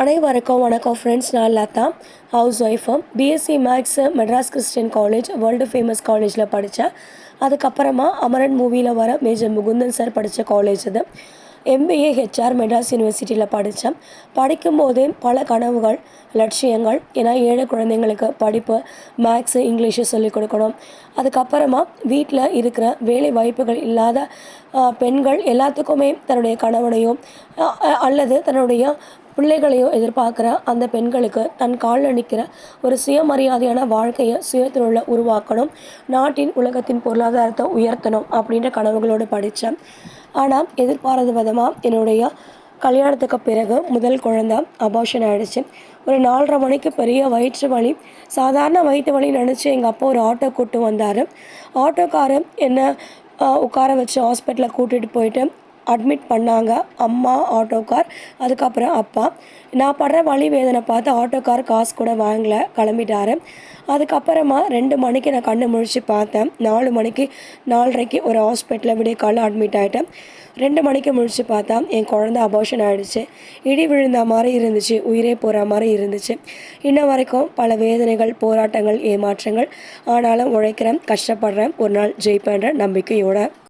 அனைவருக்கும் வணக்கம் ஃப்ரெண்ட்ஸ் நான் லதா ஹவுஸ் ஒய்ஃபும் BSc maths Madras Christian college world famous காலேஜில் படித்தேன். அதுக்கப்புறமா அமரன் மூவியில் வர மேஜர் முகுந்தன் சார் படித்த காலேஜ் இது. எம்பிஏ ஹெச்ஆர் மெட்ராஸ் யூனிவர்சிட்டியில் படித்தேன். படிக்கும்போதே பல கனவுகள் லட்சியங்கள் ஏன்னா ஏழை குழந்தைங்களுக்கு படிப்பு மேக்ஸு இங்கிலீஷு சொல்லிக் கொடுக்கணும். அதுக்கப்புறமா வீட்டில் இருக்கிற வேலை வாய்ப்புகள் இல்லாத பெண்கள் எல்லாத்துக்குமே தன்னுடைய கணவனையும் அல்லது தன்னுடைய பிள்ளைகளையோ எதிர்பார்க்குற அந்த பெண்களுக்கு தன் காலில் நிற்கிற ஒரு சுயமரியாதையான வாழ்க்கையை சுயத்தொழில உருவாக்கணும். நாட்டின் உலகத்தின் பொருளாதாரத்தை உயர்த்தணும் அப்படின்ற கனவுகளோடு படித்தேன். ஆனால் எதிர்பாராத விதமாக என்னுடைய கல்யாணத்துக்கு பிறகு முதல் குழந்தை அபார்ஷன் ஆகிடுச்சு ஒரு நாலரை மணிக்கு பெரிய வயிற்று வலி. சாதாரண வயிற்று வலி நினச்சி எங்கள் அப்பா ஒரு ஆட்டோ கூட்டு வந்தார். ஆட்டோக்காரர் என்ன உட்கார வச்சு ஹாஸ்பிட்டலில் கூட்டிகிட்டு போயிட்டு அட்மிட் பண்ணாங்க. அம்மா ஆட்டோக்கார் அதுக்கப்புறம் அப்பா. நான் படுற வலி வேதனை பார்த்து ஆட்டோக்கார் காசு கூட வாங்கல கிளம்பிட்டாரு. அதுக்கப்புறமா ரெண்டு மணிக்கு நான் கண்ணு முழிச்சு பார்த்தேன். நாலு மணிக்கு நாலரைக்கு ஒரு ஹாஸ்பிட்டலில் விடிய காலைல அட்மிட் ஆகிட்டேன் ரெண்டு மணிக்கு முழிச்சு பார்த்தா என் குழந்த அபார்ஷன் ஆகிடுச்சு இடி விழுந்த மாதிரி இருந்துச்சு உயிரே போகிற மாதிரி இருந்துச்சு. இன்ன வரைக்கும் பல வேதனைகள் போராட்டங்கள் ஏமாற்றங்கள். ஆனாலும் உழைக்கிறேன் கஷ்டப்படுறேன் ஒரு நாள் ஜெயிப்பேன்ற நம்பிக்கையோட